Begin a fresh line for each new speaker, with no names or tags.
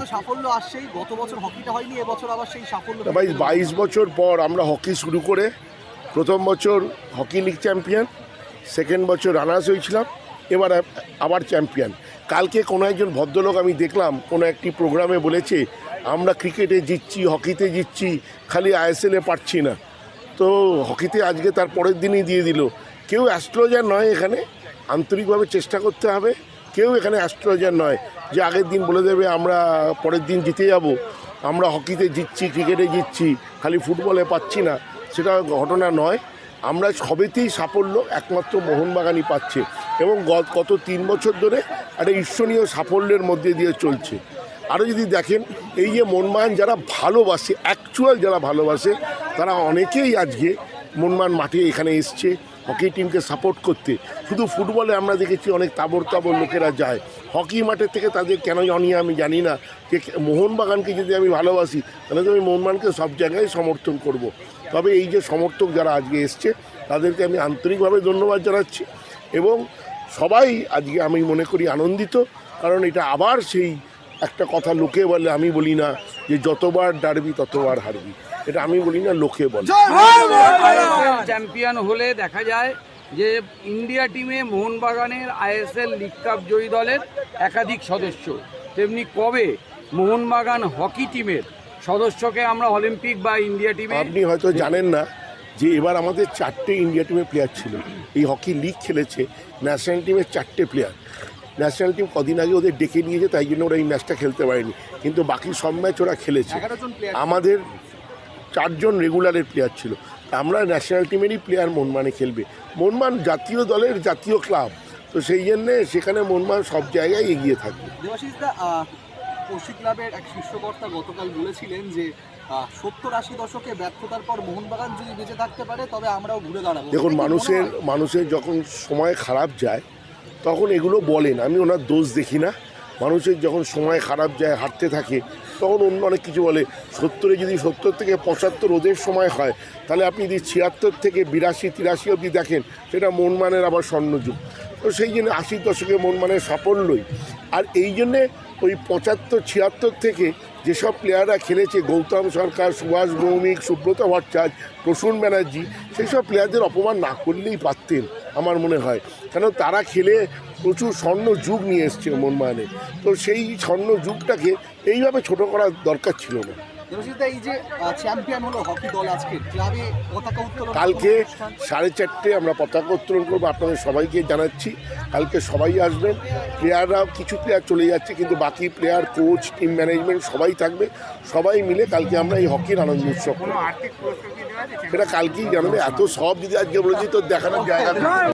তো সাফল্য আসছেই। গত বছর হকিটা হয়নি, এবছর আবার সেই সাফল্য
ভাই, বাইশ বছর পর আমরা হকি শুরু করে প্রথম বছর হকি লিগ চ্যাম্পিয়ন, সেকেন্ড বছর রানার্স হয়েছিলাম, এবার আবার চ্যাম্পিয়ন। কালকে কোনো একজন ভদ্রলোক আমি দেখলাম, কোনো একটি প্রোগ্রামে বলেছে, আমরা ক্রিকেটে জিতছি, হকিতে জিতছি, খালি আইএসএলে পারছি না। তো হকিতে আজকে তার পরের দিনই দিয়ে দিল। কেউ অ্যাস্ট্রোলজার নয় এখানে, আন্তরিকভাবে চেষ্টা করতে হবে, কেউ এখানে অ্যাস্ট্রোলজার নয়। যে আগের দিন বলে দেবে, আমরা পরের দিন জিতে যাব, আমরা হকিতে জিতছি, ক্রিকেটে জিতছি, খালি ফুটবলে পাচ্ছি না, সেটা ঘটনা নয়। আমরা সবেতেই সাফল্য, একমাত্র মোহনবাগানই পাচ্ছে এবং গত তিন বছর ধরে একটা ঈর্ষণীয় সাফল্যের মধ্যে দিয়ে চলছে। আরও যদি দেখেন, এই যে মনমান যারা ভালোবাসে অ্যাকচুয়াল যারা ভালোবাসে, তারা অনেকেই আজকে মনমান মাঠে এখানে এসছে। হকি টিমকে সাপোর্ট করতে। শুধু ফুটবলে আমরা দেখেছি অনেক তাবর তাবর লোকেরা যায়। হকি মাঠের থেকে তাদের কেন জানি আমি জানি না। যে মোহনবাগানকে যদি আমি ভালোবাসি, তাহলে তো আমি মোহনবাগানকে সব জায়গায় সমর্থন করব। তবে এই যে সমর্থক যারা আজকে এসছে, তাদেরকে আমি আন্তরিকভাবে ধন্যবাদ জানাচ্ছি এবং সবাই আজকে আমি মনে করি আনন্দিত, কারণ এটা আবার সেই একটা কথা লোকে বলে, আমি বলি না যে যতবার ডারবি ততবার হারবি। এটা আমি বলি না লোকে বলে।
চ্যাম্পিয়ন হলে দেখা যায় যে ইন্ডিয়া টিমে মোহনবাগানের আইএসএল লিগ কাপ জয়ী দলের একাধিক সদস্য। তেমনি কবে মোহনবাগান হকি টিমের সদস্যকে আমরা অলিম্পিক বা ইন্ডিয়া টিমে
আপনি হয়তো জানেন না যে এবার আমাদের চারটে ইন্ডিয়া টিমের প্লেয়ার ছিল। এই হকি লিগ খেলেছে ন্যাশনাল টিমের চারটে প্লেয়ার ন্যাশনাল টিম কদিন আগে ওদের ডেকে নিয়েছে তাই জন্য ওরা এই ম্যাচটা খেলতে পারেনি। কিন্তু বাকি সব ম্যাচ ওরা খেলেছে। আমাদের চারজন রেগুলারের প্লেয়ার ছিল। আমরা ন্যাশনাল টিমেরই প্লেয়ার মনমানে খেলবে। মনমান জাতীয় দলের জাতীয় ক্লাব তো সেই জন্যে সেখানে মনমান সব জায়গায় এগিয়ে থাকবে।
দা ক্লাবের এক শীর্ষকর্তা গতকাল বলেছিলেন যে সত্তর আশি দশকে ব্যর্থতার পর মোহনবাগান যদি বেঁচে থাকতে পারে তবে আমরাও ঘুরে দাঁড়াবো।
দেখুন
মনে
মানুষের মানুষের যখন সময় খারাপ যায় তখন এগুলো বলেন। আমি ওনার দোষ দেখি না। মানুষের যখন সময় খারাপ যায়, হাঁটতে থাকে, তখন অন্য অনেক কিছু বলে। সত্তরে যদি সত্তর থেকে পঁচাত্তর ওদের সময় হয়, তাহলে আপনি যদি ছিয়াত্তর থেকে বিরাশি, তিরাশি অবধি দেখেন, সেটা মনমানের আবার স্বর্ণযুগ। তো সেই জন্য আশির দশকে মনমানের সাফল্যই। আর এই জন্যে ওই পঁচাত্তর, ছিয়াত্তর থেকে যেসব প্লেয়াররা খেলেছে, গৌতম সরকার, সুভাষ ভৌমিক, সুব্রত ভট্টাচার্য, প্রসূন ব্যানার্জি সেই সব প্লেয়ারদের অপমান না করলেই পারতেন। আমার মনে হয়। কেন তারা খেলে প্রচুর স্বর্ণ যুগ নিয়ে এসছে মনমায়নে তো সেই স্বর্ণ যুগটাকে এইভাবে ছোট করার দরকার ছিল না।
দেবাশিস এই যে চ্যাম্পিয়ন হলো হকি দল আজকে ক্লাবে পতাকা উত্তোলন
কালকে সাড়ে চারটে আমরা পতাকা উত্তোলন করব আপনাদের সবাইকে জানাচ্ছি কালকে সবাই আসবেন প্লেয়াররা কিছু প্লেয়ার চলে যাচ্ছে কিন্তু বাকি প্লেয়ার কোচ টিম ম্যানেজমেন্ট সবাই থাকবে সবাই মিলে কালকে আমরা এই হকির আনন্দ উৎসব করব। সেটা কালকেই জানাবে এত সব যদি আজকে বলেছি তো দেখানোর জায়গা নেই।